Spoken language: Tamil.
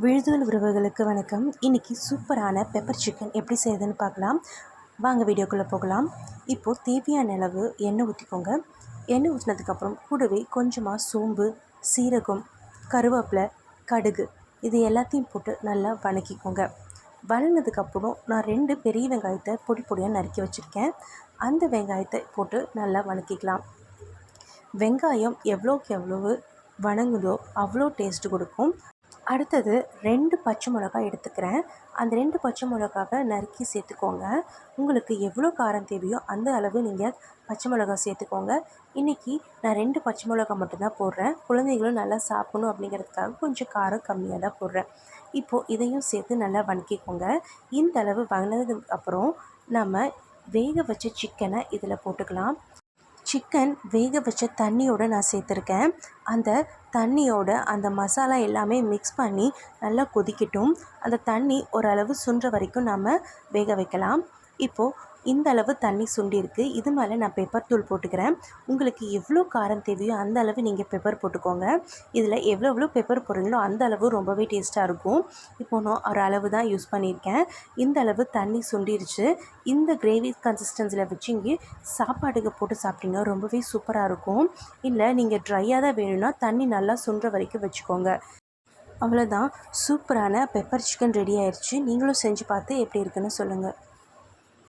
விழுதுகள் உறவுகளுக்கு வணக்கம். இன்றைக்கி சூப்பரான பெப்பர் சிக்கன் எப்படி செய்யுதுன்னு பார்க்கலாம். வாங்க வீடியோக்குள்ளே போகலாம். இப்போது தேவையான அளவு எண்ணெய் ஊற்றிக்கோங்க எண்ணெய் ஊற்றினதுக்கப்புறம் கூடவே கொஞ்சமாக சோம்பு சீரகம் கருவேப்பிலை கடுகு இது எல்லாத்தையும் போட்டு நல்லா வணக்கிக்கோங்க. வணங்கினதுக்கப்புறம் நான் ரெண்டு பெரிய வெங்காயத்தை பொடி பொடியாக நறுக்கி வச்சுருக்கேன். அந்த வெங்காயத்தை போட்டு நல்லா வணக்கிக்கலாம். வெங்காயம் எவ்வளோக்கு எவ்வளவு வணங்குதோ அவ்வளோ டேஸ்ட்டு கொடுக்கும். அடுத்தது ரெண்டு பச்சை மிளகாய் எடுத்துக்கிறேன். அந்த ரெண்டு பச்சை மிளகாவை நறுக்கி சேர்த்துக்கோங்க. உங்களுக்கு எவ்வளோ காரம் தேவையோ அந்த அளவு நீங்கள் பச்சை மிளகாய் சேர்த்துக்கோங்க. இன்றைக்கி நான் ரெண்டு பச்சை மிளகாய் மட்டும்தான் போடுறேன். குழந்தைகளும் நல்லா சாப்பிடணும் அப்படிங்கிறதுக்காக கொஞ்சம் காரம் கம்மியாக தான் போடுறேன். இப்போது இதையும் சேர்த்து நல்லா வணக்கிக்கோங்க. இந்த அளவு வணங்கினதுக்கு அப்புறம் நம்ம வேக வச்ச சிக்கனை இதில் போட்டுக்கலாம். சிக்கன் வேக வச்ச தண்ணியோடு நான் சேர்த்துருக்கேன். அந்த தண்ணியோட அந்த மசாலா எல்லாமே மிக்ஸ் பண்ணி நல்லா கொதிக்கட்டும். அந்த தண்ணி ஓரளவு சுன்ற வரைக்கும் நம்ம வேக வைக்கலாம். இப்போது இந்த அளவு தண்ணி சுண்டிருக்கு இது மேலே நான் பெப்பர் தூள் போட்டுக்கிறேன். உங்களுக்கு எவ்வளோ காரம் தேவையோ அந்த அளவு நீங்கள் பெப்பர் போட்டுக்கோங்க. இதில் எவ்வளோ எவ்வளோ பெப்பர் போடுறீங்களோ அந்த அளவு ரொம்பவே டேஸ்ட்டாக இருக்கும். இப்போ நான் ஒரு அளவு தான் யூஸ் பண்ணியிருக்கேன். இந்த அளவு தண்ணி சுண்டிருச்சு. இந்த கிரேவி கன்சிஸ்டன்சியில் வச்சு இங்கே சாப்பாட்டுக்கு போட்டு சாப்பிட்டீங்கன்னா ரொம்பவே சூப்பராக இருக்கும். இல்லை நீங்கள் ட்ரையாக தான் வேணும்னா தண்ணி நல்லா சுண்டுற வரைக்கும் வச்சுக்கோங்க. அவ்வளோதான் சூப்பரான பெப்பர் சிக்கன் ரெடி ஆயிடுச்சு நீங்களும் செஞ்சு பார்த்து எப்படி இருக்குன்னு சொல்லுங்கள்